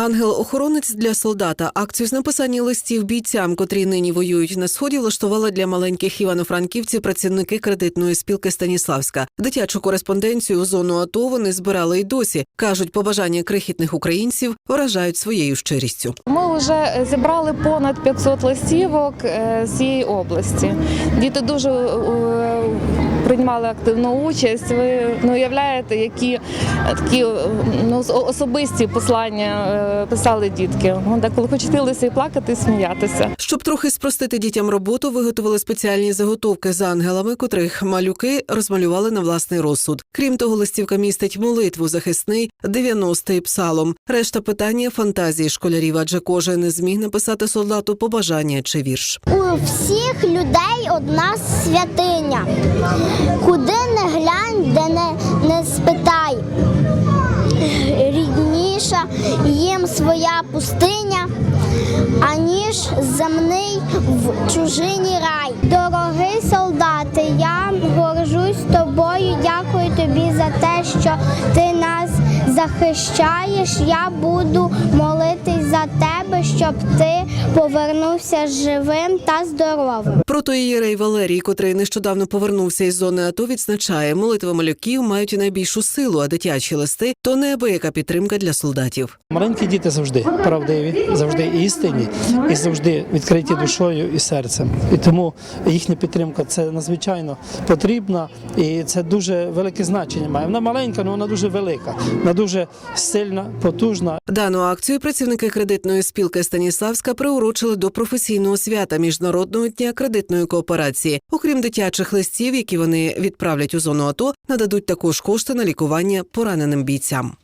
Ангел-охоронець для солдата акцію з написання листів бійцям, котрі нині воюють на сході, влаштувала для маленьких івано-франківців працівники кредитної спілки Станіславська. Дитячу кореспонденцію у зону АТО вони збирали й досі. кажуть, побажання крихітних українців вражають своєю щирістю. Ми вже зібрали понад 500 листівок е, з цієї області. Діти дуже е, приймали активну участь. Ви не уявляєте, які такі ну, особисті послання е, писали дітки. Ну, Деколи хотілося і плакати, і сміятися. Щоб трохи спростити дітям роботу, виготовили спеціальні заготовки з ангелами, котрих малюки розмалювали на власний розсуд. Крім того, листівка містить молитву захисний 90-й псалом. Решта питання фантазії школярів, адже кожен не зміг написати солдату побажання чи вірш. У всіх людей одна святиня. Куди не глянь, де не, не спитай. Рідніша їм своя пустиня, аніж земний в чужині рай. Дорогий солдати, я горжусь тобою. Дякую тобі за те, що ти нас захищаєш. Я буду молитись за тебе, щоб ти повернувся живим та здоровим. Протоієрей Валерій, котрий нещодавно повернувся із зони АТО, відзначає, молитви малюків мають найбільшу силу, а дитячі листи то неабияка підтримка для солдатів. Маленькі діти завжди правдиві, завжди істинні і завжди відкриті душою і серцем. І тому їхня підтримка це надзвичайно потрібна і це дуже велике значення має. Вона маленька, але вона дуже велика, вона дуже сильна, потужна Дану акцію працівники кредитної спілки Станіславська приурочили до професійного свята міжнародного дня кредитної кооперації. Окрім дитячих листів, які вони відправлять у зону АТО, нададуть також кошти на лікування пораненим бійцям.